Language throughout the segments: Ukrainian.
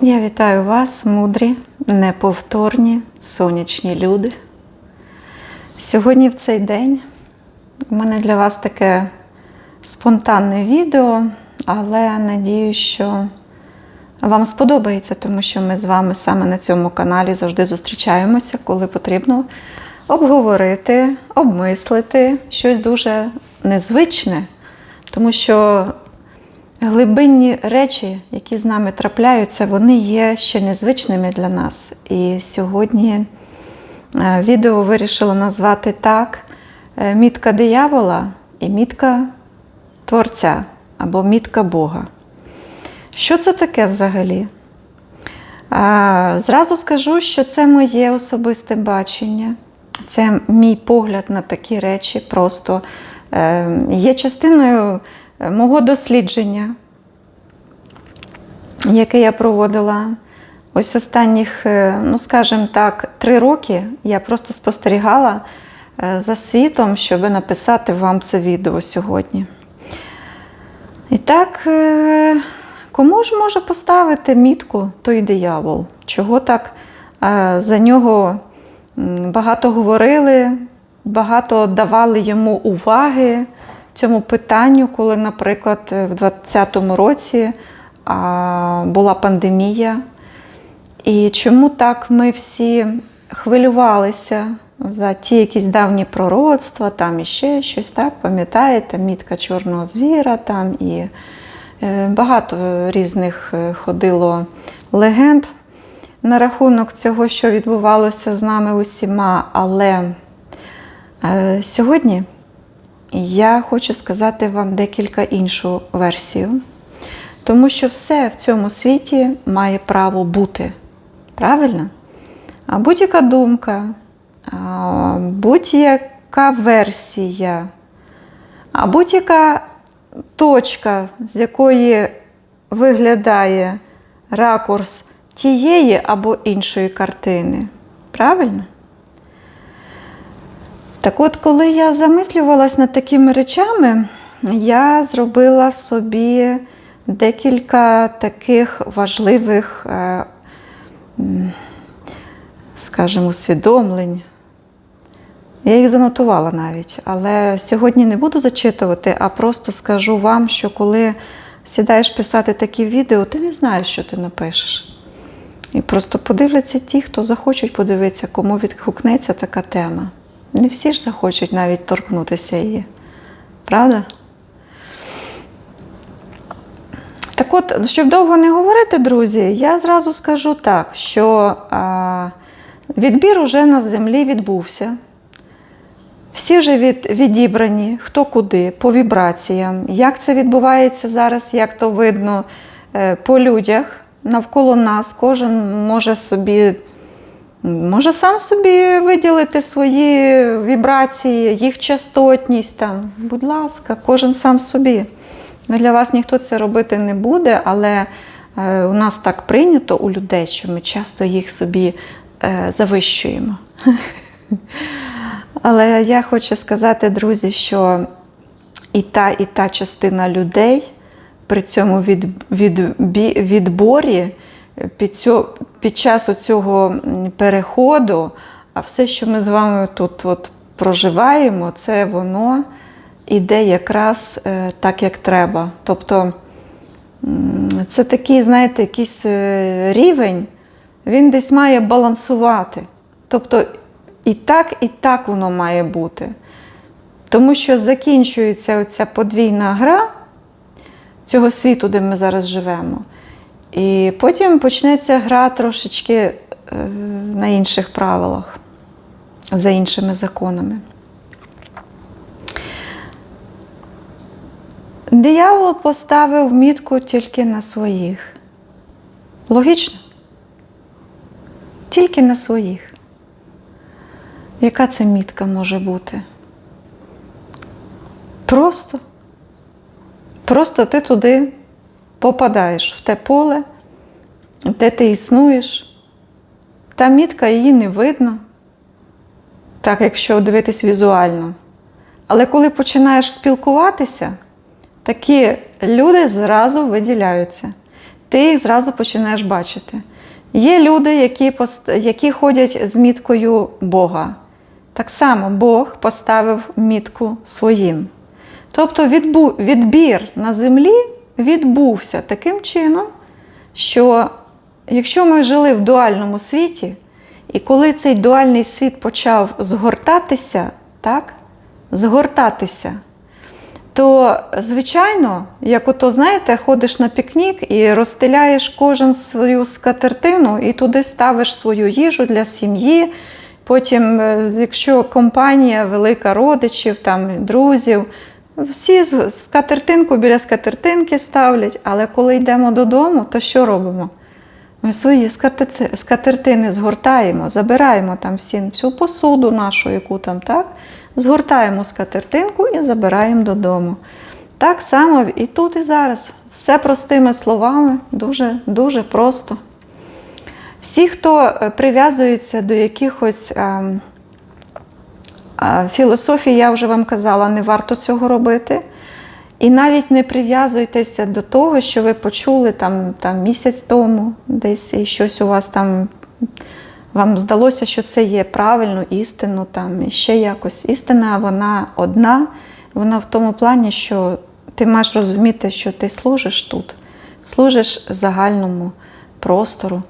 Я вітаю вас, мудрі, неповторні, сонячні люди. Сьогодні в цей день у мене для вас таке спонтанне відео, але надію, що вам сподобається, тому що ми з вами саме на цьому каналі завжди зустрічаємося, коли потрібно обговорити, обмислити щось дуже незвичне, тому що глибинні речі, які з нами трапляються, вони є ще незвичними для нас. І сьогодні е, відео вирішила назвати так: е, мітка диявола і мітка Творця або мітка Бога. Що це таке взагалі? Зразу скажу, що це моє особисте бачення, це мій погляд на такі речі, просто е, є частиною е, мого дослідження, яке я проводила. Ось останніх, е, ну скажімо так, три роки я просто спостерігала е, за світом, щоб написати вам це відео сьогодні. І так, е, кому ж може поставити мітку той диявол? Чого так е, за нього багато говорили, багато давали йому уваги цьому питанню, коли, наприклад, в 2020 році була пандемія. І чому так ми всі хвилювалися за ті якісь давні пророцтва, там іще щось, так, пам'ятаєте, мітка чорного звіра, там і е, багато різних е, ходило легенд на рахунок цього, що відбувалося з нами усіма. Але е, сьогодні я хочу сказати вам декілька іншу версію. Тому що все в цьому світі має право бути. Правильно? А будь-яка думка, будь-яка версія, а будь-яка точка, з якої виглядає ракурс тієї або іншої картини. Правильно? Так от, коли я замислювалась над такими речами, я зробила собі декілька таких важливих, е, скажімо, усвідомлень. Я їх занотувала навіть, але сьогодні не буду зачитувати, а просто скажу вам, що коли сідаєш писати такі відео, ти не знаєш, що ти напишеш. І просто подивляться ті, хто захочуть подивитися, кому відгукнеться така тема. Не всі ж захочуть навіть торкнутися її. Правда? Так от, щоб довго не говорити, друзі, я зразу скажу так, що а, відбір уже на землі відбувся. Всі вже від, відібрані, хто куди, по вібраціям. Як це відбувається зараз, як то видно е, по людях навколо нас, кожен може собі, може сам собі виділити свої вібрації, їх частотність там. Будь ласка, кожен сам собі. Ну, Для вас ніхто це робити не буде, але е, у нас так прийнято у людей, що ми часто їх собі е, завищуємо. Але я хочу сказати, друзі, що і та, і та частина людей при цьому від, від, відборі під, цьо, під час цього переходу, а все, що ми з вами тут от проживаємо, це воно іде якраз е, так, як треба. Тобто це такий, знаєте, якийсь е, рівень, він десь має балансувати. Тобто і так, і так воно має бути. Тому що закінчується оця подвійна гра цього світу, де ми зараз живемо. І потім почнеться гра трошечки е, на інших правилах, за іншими законами. Диявол поставив мітку тільки на своїх. Логічно? Тільки на своїх. Яка це мітка може бути? Просто. Просто ти туди попадаєш в те поле, де ти існуєш. Та мітка її не видно, так якщо дивитись візуально. Але коли починаєш спілкуватися, такі люди зразу виділяються. ти їх зразу починаєш бачити. Є люди, які, які ходять з міткою Бога. Так само Бог поставив мітку своїм. Тобто відбір на землі відбувся таким чином, що якщо ми жили в дуальному світі, і коли цей дуальний світ почав згортатися, так, згортатися, то, звичайно, як ото, знаєте, ходиш на пікнік і розстеляєш кожен свою скатертину і туди ставиш свою їжу для сім'ї. Потім, е, якщо компанія велика родичів, там, друзів, всі скатертинку біля скатертинки ставлять, але коли йдемо додому, то що робимо? Ми свої скатертини згортаємо, забираємо там всі, всю посуду нашу, яку там, так? Згортаємо скатертинку і забираємо додому. Так само і тут, і зараз. Все простими словами, дуже, дуже просто. Всі, хто е, прив'язується до якихось а, філософій, я вже вам казала, не варто цього робити. І навіть не прив'язуйтеся до того, що ви почули там, там місяць тому, десь і щось у вас там. Вам здалося, що це є правильно, істину, там і ще якось. Істина, вона одна, вона в тому плані, що ти маєш розуміти, що ти служиш тут, служиш загальному простору.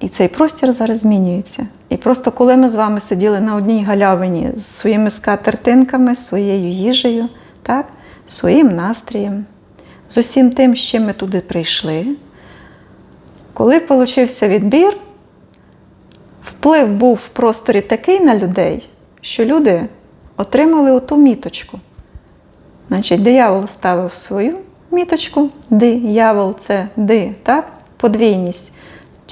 І цей простір зараз змінюється. І просто коли ми з вами сиділи на одній галявині з своїми скатертинками, своєю їжею, так, своїм настроєм, з усім тим, з чим ми туди прийшли, коли получився відбір, вплив був в просторі такий на людей, що люди отримали оту міточку. Значить, диявол ставив свою міточку, диявол це ди, так? подвійність.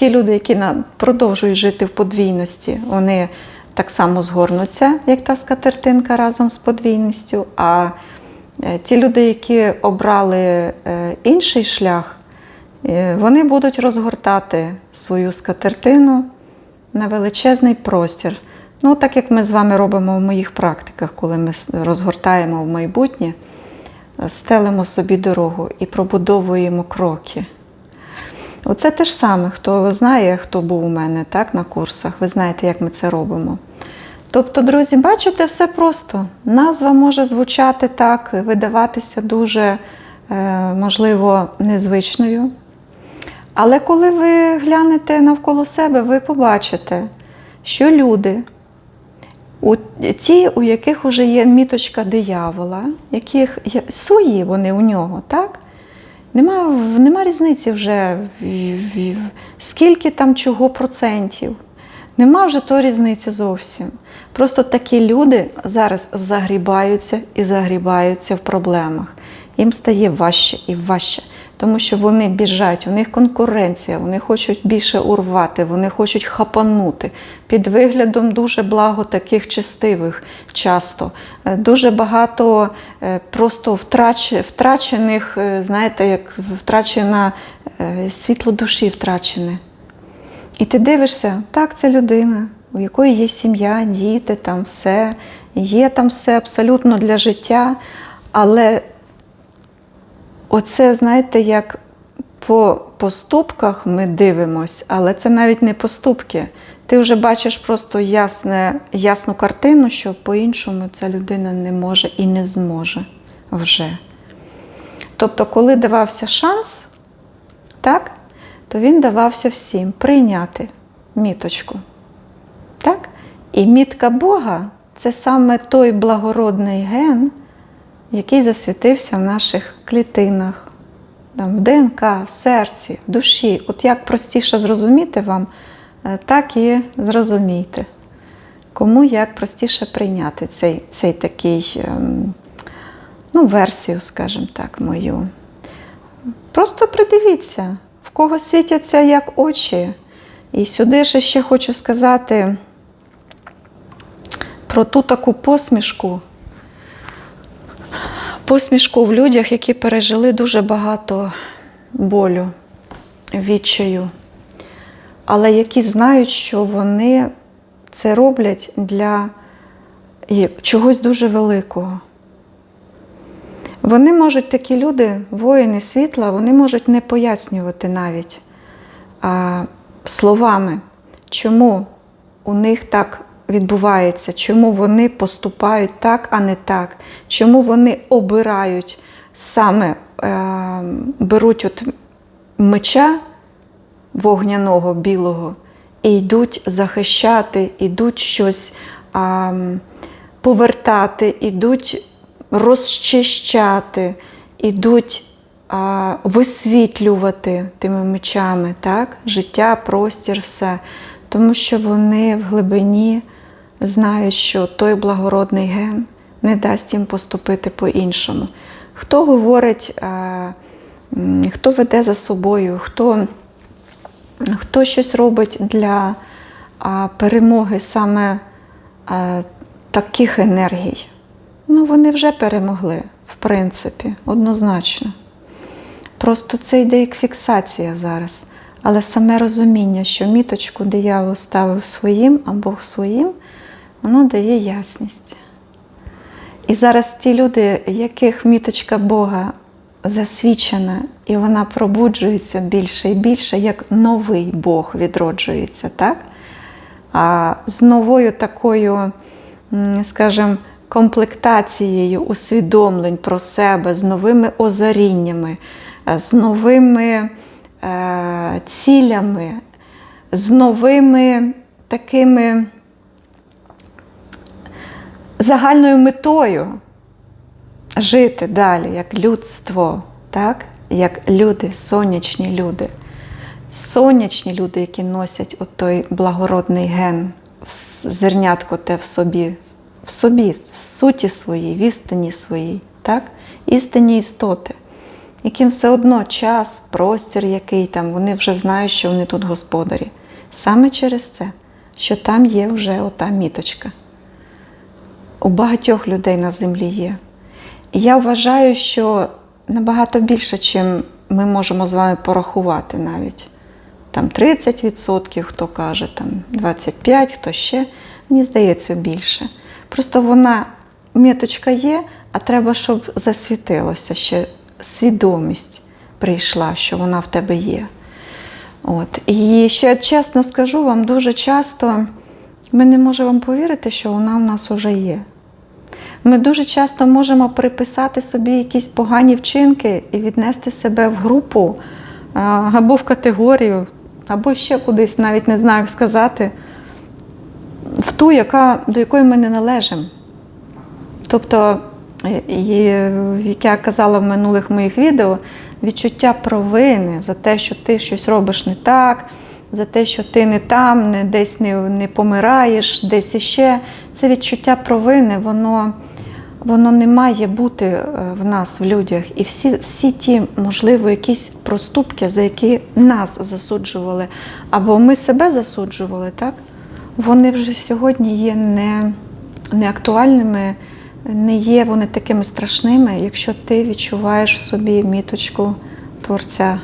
Ті люди, які продовжують жити в подвійності, вони так само згорнуться, як та скатертинка разом з подвійністю. А е, ті люди, які обрали е, інший шлях, е, вони будуть розгортати свою скатертину на величезний простір. Ну, так як ми з вами робимо в моїх практиках, коли ми розгортаємо в майбутнє, стелимо собі дорогу і пробудовуємо кроки. Оце те ж саме, хто знає, хто був у мене так, на курсах, ви знаєте, як ми це робимо. Тобто, друзі, бачите, все просто. Назва може звучати так, видаватися дуже, е, можливо, незвичною. Але коли ви глянете навколо себе, ви побачите, що люди, ті, у яких вже є міточка диявола, яких свої вони у нього, так? Нема, нема різниці вже, скільки там чого процентів. Нема вже то різниці зовсім. Просто такі люди зараз загрібаються і загрібаються в проблемах. Їм стає важче і важче, тому що вони біжать, у них конкуренція, вони хочуть більше урвати, вони хочуть хапанути під виглядом дуже благо таких честивих часто. Е, Дуже багато е, просто втрач, втрачених, е, знаєте, як втрачена світло душі втрачене. І ти дивишся, так, це людина, у якої є сім'я, діти, там все, є там все абсолютно для життя. Але оце, знаєте, як по поступках ми дивимось, але це навіть не поступки. Ти вже бачиш просто ясне, ясну картину, що по-іншому ця людина не може і не зможе вже. Тобто, коли давався шанс, так, то він давався всім прийняти міточку. Так? І мітка Бога це саме той благородний ген, який засвітився в наших клітинах, там, в ДНК, в серці, в душі. От як простіше зрозуміти вам, е, так і зрозумійте. Кому як простіше прийняти цей, цей такий, ем, ну, версію, скажімо так, мою. Просто придивіться, в кого світяться як очі. І сюди ж ще хочу сказати про ту таку посмішку. Посмішку в людях, які пережили дуже багато болю, відчаю, але які знають, що вони це роблять для чогось дуже великого. Вони можуть, такі люди, воїни світла, вони можуть не пояснювати навіть а, словами, чому у них так відбувається, чому вони поступають так, а не так, чому вони обирають саме е, беруть от меча вогняного білого і йдуть захищати, йдуть щось м, повертати, йдуть розчищати, ідуть а, висвітлювати тими мечами, так? життя, простір, все. Тому що вони в глибині знають, що той благородний ген не дасть їм поступити по-іншому. Хто говорить, хто веде за собою, хто, хто щось робить для перемоги саме таких енергій, ну вони вже перемогли, в принципі, однозначно. Просто це йде як фіксація зараз. Але саме розуміння, що міточку диявол ставив своїм, а Бог своїм, воно дає ясність. І зараз ті люди, яких міточка Бога засвічена, і вона пробуджується більше і більше, як новий Бог відроджується, так? А з новою такою, скажімо, комплектацією усвідомлень про себе, з новими озаріннями, е, з новими е, цілями, з новими такими загальною метою жити далі, як людство, так? як люди, сонячні люди. Сонячні люди, які носять той благородний ген, зернятко те в собі, в собі, в суті своїй, в істині своїй, так? істинні істоти, яким все одно час, простір який там, вони вже знають, що вони тут господарі. Саме через це, що там є вже ота міточка у багатьох людей на землі є. І я вважаю, що набагато більше, чим ми можемо з вами порахувати навіть. Там 30%, хто каже, там 25%, хто ще. Мені здається, більше. Просто вона, міточка є, а треба, щоб засвітилося, ще свідомість прийшла, що вона в тебе є. От. І ще чесно скажу вам, дуже часто ми не можемо повірити, що вона в нас вже є. Ми дуже часто можемо приписати собі якісь погані вчинки і віднести себе в групу або в категорію, або ще кудись, навіть не знаю, як сказати, в ту, яка, до якої ми не належимо. Тобто, е, як я казала в минулих моїх відео, відчуття провини за те, що ти щось робиш не так, за те, що ти не там, не десь не, не помираєш, десь іще. Це відчуття провини, воно, воно не має бути е, в нас, в людях. І всі, всі ті, можливо, якісь проступки, за які нас засуджували, або ми себе засуджували, так? вони вже сьогодні є не, не актуальними, не є вони такими страшними, якщо ти відчуваєш в собі міточку Творця,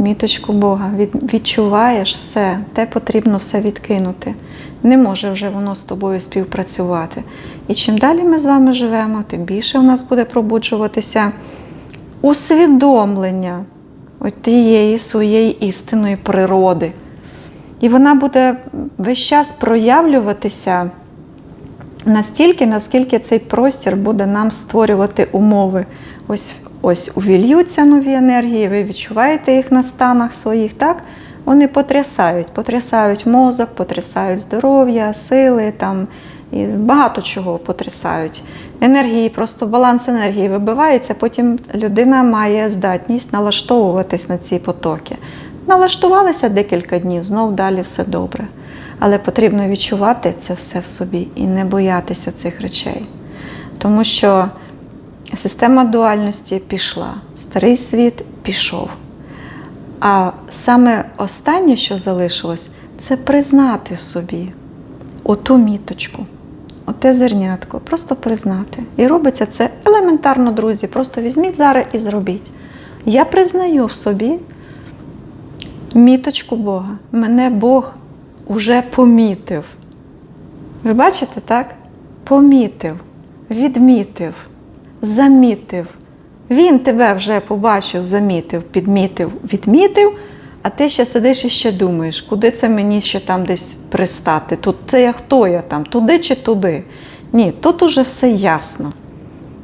міточку Бога, відчуваєш все, те потрібно все відкинути. Не може вже воно з тобою співпрацювати. І чим далі ми з вами живемо, тим більше у нас буде пробуджуватися усвідомлення тієї своєї істинної природи. І вона буде весь час проявлюватися настільки, наскільки цей простір буде нам створювати умови. Ось ось увільються нові енергії, ви відчуваєте їх на станах своїх, так? Вони потрясають, потрясають мозок, потрясають здоров'я, сили, там, і багато чого потрясають. Енергії, просто баланс енергії вибивається, потім людина має здатність налаштовуватись на ці потоки. Налаштувалися декілька днів, знов далі все добре. Але потрібно відчувати це все в собі і не боятися цих речей. Тому що система дуальності пішла, старий світ пішов. А саме останнє, що залишилось, це признати в собі оту міточку, оте зернятко, просто признати. І робиться це елементарно, друзі. Просто візьміть зараз і зробіть. Я признаю в собі міточку Бога. Мене Бог уже помітив. Ви бачите, так? Помітив, відмітив, замітив, Він тебе вже побачив, замітив, підмітив, відмітив, а ти ще сидиш і ще думаєш, куди це мені ще там десь пристати? Тут це я хто я там, туди чи туди? Ні, тут уже все ясно.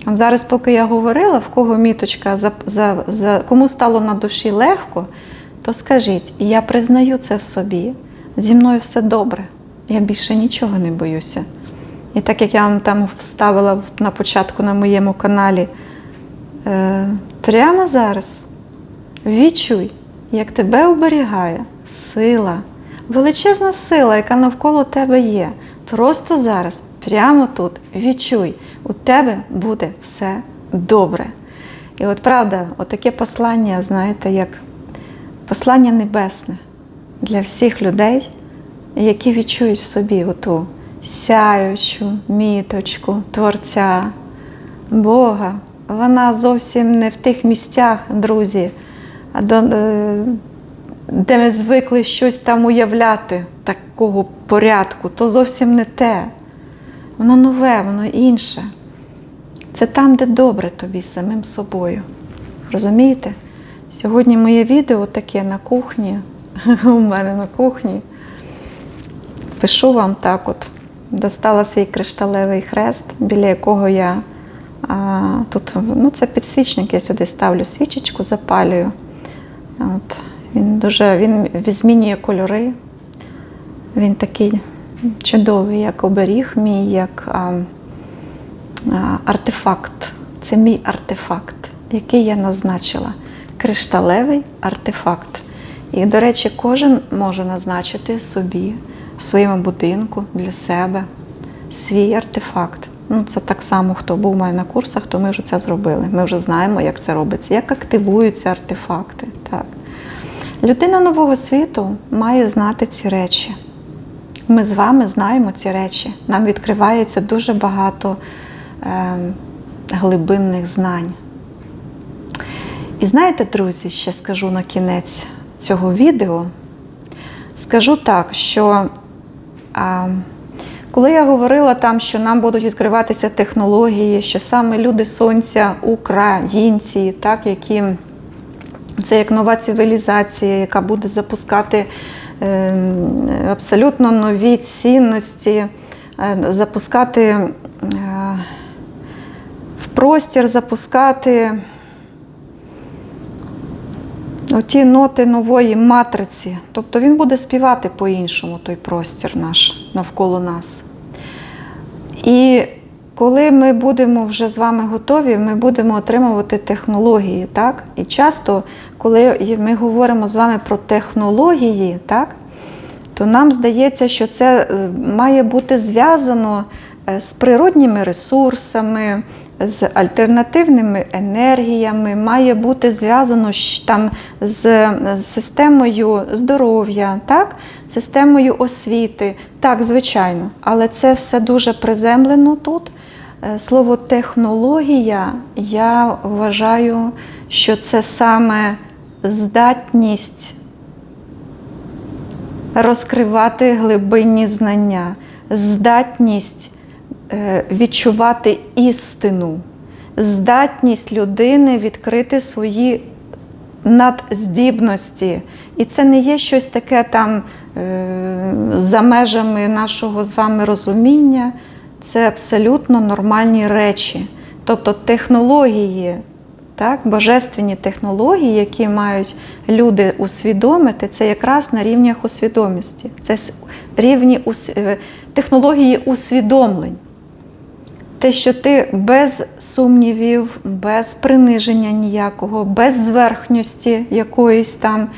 От зараз, поки я говорила, в кого міточка за, за, за кому стало на душі легко, то скажіть, я признаю це в собі. Зі мною все добре. Я більше нічого не боюся. І так як я вам там вставила на початку на моєму каналі, е, прямо зараз відчуй, як тебе оберігає сила, величезна сила, яка навколо тебе є. Просто зараз, прямо тут, відчуй, у тебе буде все добре. І от правда, отаке послання, знаєте, як послання небесне для всіх людей, які відчують в собі оту сяючу міточку Творця, Бога. Вона зовсім не в тих місцях, друзі, е, де ми звикли щось там уявляти такого порядку, то зовсім не те. Воно нове, воно інше. Це там, де добре тобі самим собою. Розумієте? Сьогодні моє відео таке на кухні, у мене на кухні. Пишу вам так от. Достала свій кришталевий хрест, біля якого я а, тут, ну це підсвічник, я сюди ставлю свічечку, запалюю. От. Він дуже він змінює кольори. Він такий чудовий, як оберіг, мій як а, а, артефакт. Це мій артефакт, який я назначила. Кришталевий артефакт. І, до речі, кожен може назначити собі, своєму будинку для себе свій артефакт. Ну, це так само, хто був у мене на курсах, то ми вже це зробили. Ми вже знаємо, як це робиться, як активуються артефакти. Так. Людина нового світу має знати ці речі. Ми з вами знаємо ці речі. Нам відкривається дуже багато е, глибинних знань. І знаєте, друзі, ще скажу на кінець цього відео. Скажу так, що коли я говорила там, що нам будуть відкриватися технології, що саме люди сонця, українці, так, які це як нова цивілізація, яка буде запускати е, абсолютно нові цінності, е, запускати е, в простір, запускати оті ноти нової матриці. Тобто він буде співати по-іншому той простір наш навколо нас. І коли ми будемо вже з вами готові, ми будемо отримувати технології. так? І часто, коли ми говоримо з вами про технології, так? то нам здається, що це е, має бути зв'язано з природніми ресурсами, з альтернативними енергіями, має бути зв'язано там з системою здоров'я, так? системою освіти. Так, звичайно, але це все дуже приземлено тут. Е, Слово технологія, я вважаю, що це саме здатність розкривати глибинні знання, здатність е, відчувати істину, здатність людини відкрити свої надздібності. І це не є щось таке там е, за межами нашого з вами розуміння. Це абсолютно нормальні речі. Тобто технології, так, божественні технології, які мають люди усвідомити, це якраз на рівнях усвідомості. Це рівні е, технології усвідомлень. Те, що ти без сумнівів, без приниження ніякого, без зверхності якоїсь там,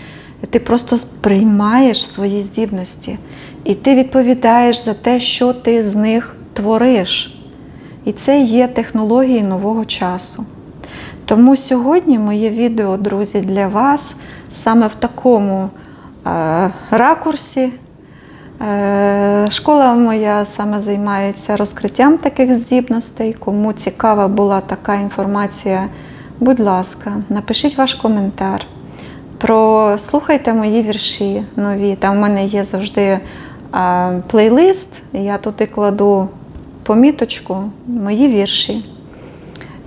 ти просто сприймаєш свої здібності. І ти відповідаєш за те, що ти з них твориш. І це є технології нового часу. Тому сьогодні моє відео, друзі, для вас саме в такому е, ракурсі. Е, Школа моя саме займається розкриттям таких здібностей. Кому цікава була така інформація, будь ласка, напишіть ваш коментар. Прослухайте мої вірші нові. Там в мене є завжди а, плейлист. Я туди кладу поміточку, мої вірші.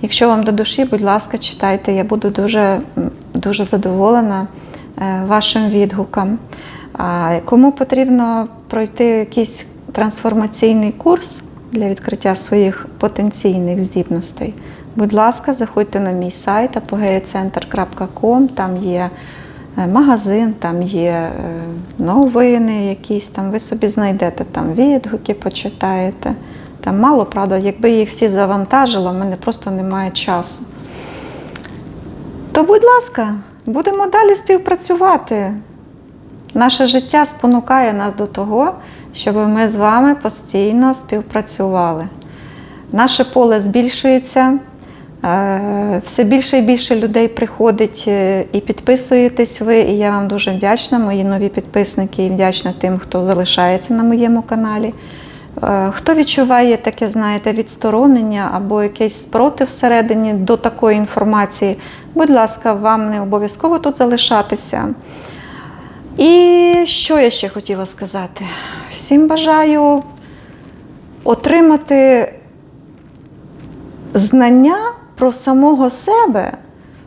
Якщо вам до душі, будь ласка, читайте. Я буду дуже, дуже задоволена е, вашим відгуком. Кому потрібно пройти якийсь трансформаційний курс для відкриття своїх потенційних здібностей, будь ласка, заходьте на мій сайт apogeacenter.com, там є е, магазин, там є е, новини якісь, там ви собі знайдете там відгуки, почитаєте. Там мало, правда, якби їх всі завантажило, в мене просто немає часу. То, будь ласка, будемо далі співпрацювати. Наше життя спонукає нас до того, щоб ми з вами постійно співпрацювали. Наше поле збільшується, е, все більше і більше людей приходить е, і підписуєтесь ви. І я вам дуже вдячна, мої нові підписники, і вдячна тим, хто залишається на моєму каналі. Е, Хто відчуває таке, знаєте, відсторонення або якийсь спротив всередині до такої інформації, будь ласка, вам не обов'язково тут залишатися. І що я ще хотіла сказати? Всім бажаю отримати знання про самого себе,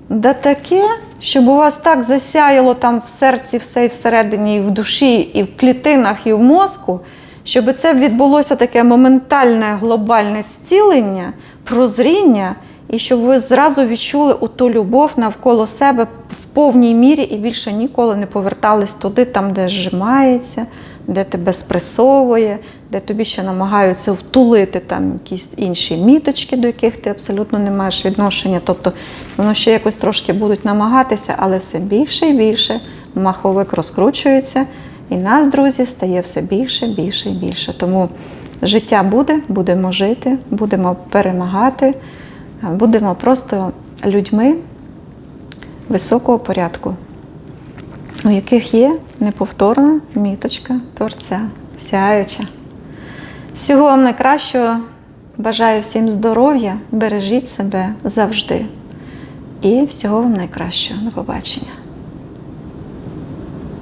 да таке, щоб у вас так засяяло там в серці, все і всередині, і в душі, і в клітинах, і в мозку, щоб це відбулося таке моментальне глобальне зцілення, прозріння, і щоб ви зразу відчули ту любов навколо себе в повній мірі і більше ніколи не повертались туди, там, де зжимається, де тебе спресовує, де тобі ще намагаються втулити там якісь інші міточки, до яких ти абсолютно не маєш відношення. Тобто воно ще якось трошки будуть намагатися, але все більше і більше маховик розкручується, і нас, друзі, стає все більше, більше і більше. Тому життя буде, будемо жити, будемо перемагати, будемо просто людьми високого порядку, у яких є неповторна міточка творця, сяюча. Всього вам найкращого. Бажаю всім здоров'я, бережіть себе завжди. І всього вам найкращого. До побачення.